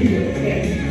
그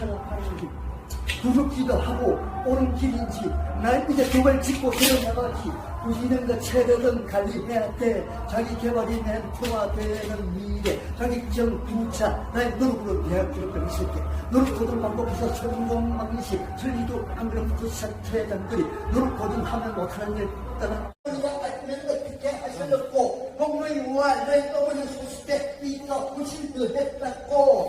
길 부럽기도 하고 오는 길인지 난 이제 벽을 짓고 들어나가지. 우리는 그 체력은 관리해야 돼. 자기 개발이 낸 통화되는 미래. 자격증 부차 나의 노력으로 대학 졸업을 있을게 노력 고등 방법에서 성공 방식 천리도 안 그러면 사퇴단거리 노력 고등 하면 못하는 일 따라. 우리가 알면 어떻게 하셨고 공무원 내 떠오르는 소식 때 이가 훨씬 더 했다고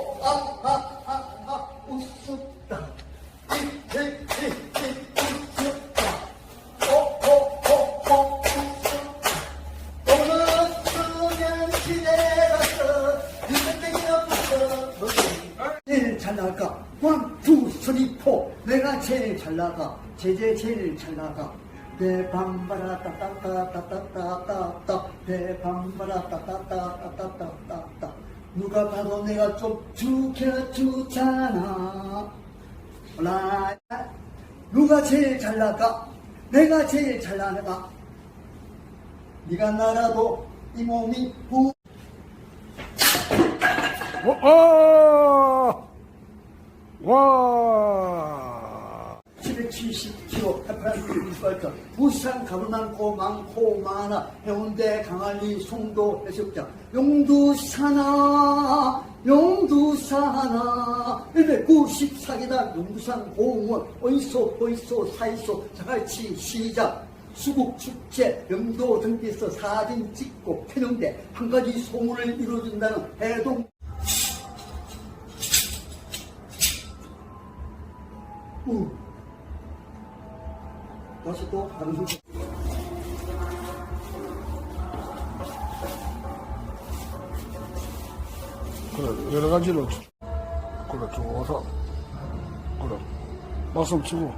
원투 쓰리 포 내가 제일 잘 나가 제제 제일 잘 나가 대방바라 따따따따따따따 대방바라 따따따따따따따 누가 봐도 내가 좀 죽여주잖아 라 누가 제일 잘 나가 내가 제일 잘 나가 네가 나라도 이 몸이 부 어, 와. 770km 해파라기 이발자 부산 가로남고 많고 많아 해운대 강안리 송도 해수욕장. 용두산아 용두산아. 194계단 용두산 공원 어이소 어이소 사이소 자갈치 시작 수국 축제 영도 등에서 사진 찍고 펴는데 한 가지 소문을 이루어준다는 해동 우. 다시 또 방송 그래 여러 가지로 그래 좋아서 그래 말씀 치고